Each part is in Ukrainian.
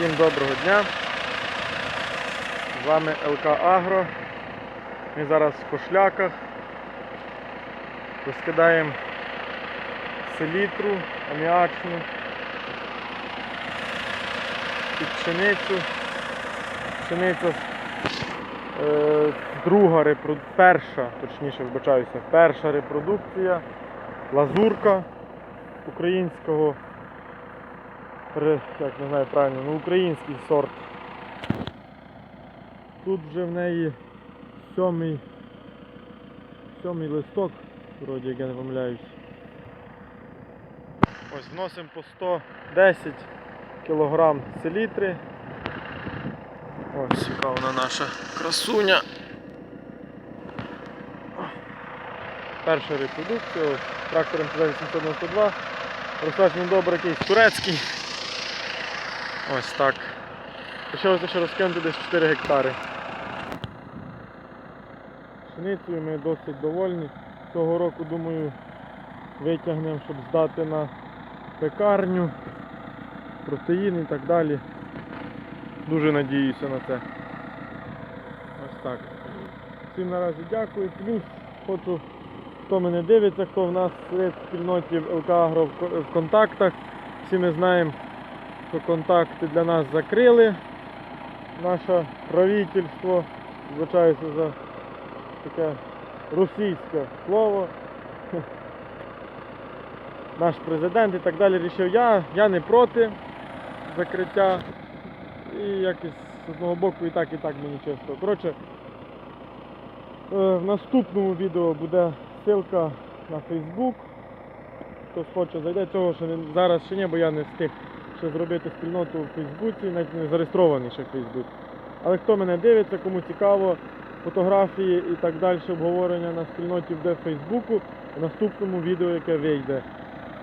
Всім доброго дня. З вами ЛК Агро. Ми зараз в кошляках. Розкидаємо селітру, аміачну під пшеницю. Пшениця е, друга репрод... перша, точніше вибачаюся, перша репродукція, лазурка українського як не знаю правильно, ну український сорт. Тут вже в неї сьомий, сьомий листок, вроді як я не помиляюсь. Ось вносимо по 110 кг селітри. Ось яка вона наша красуня. Перша репродукція, трактором 892. Розсаджений добре якийсь турецький. Ось так. Почалося ще розкинути десь 4 гектари. Пшеницею ми досить довольні. Цього року, думаю, витягнемо, щоб здати на пекарню, протеїн і так далі. Дуже надіюся на це. Ось так. Всім наразі дякую. Плюс хочу, хто мене дивиться, хто в нас в спільноті ЛК Агро в контактах. Всі ми знаємо, що контакти для нас закрили. Наше правительство, звичаюся за таке російське слово. Наш президент і так далі рішив, я, я не проти закриття. І якось з одного боку і так, і так мені чисто. Коротше, е, в наступному відео буде ссылка на Facebook. Хтось хоче зайде, цього ще не, зараз ще ні, бо я не встиг ще зробити спільноту в Фейсбуці, навіть не зареєстрований ще в Фейсбуці. Але хто мене дивиться, кому цікаво, фотографії і так далі, обговорення на спільноті буде в Фейсбуку, в наступному відео, яке вийде.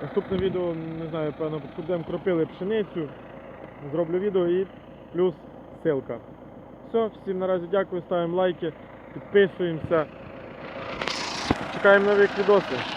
Наступне відео, не знаю, певно, будемо кропили пшеницю. Зроблю відео і плюс ссылка. Все, всім наразі дякую, ставимо лайки, підписуємося. Чекаємо нових відосів.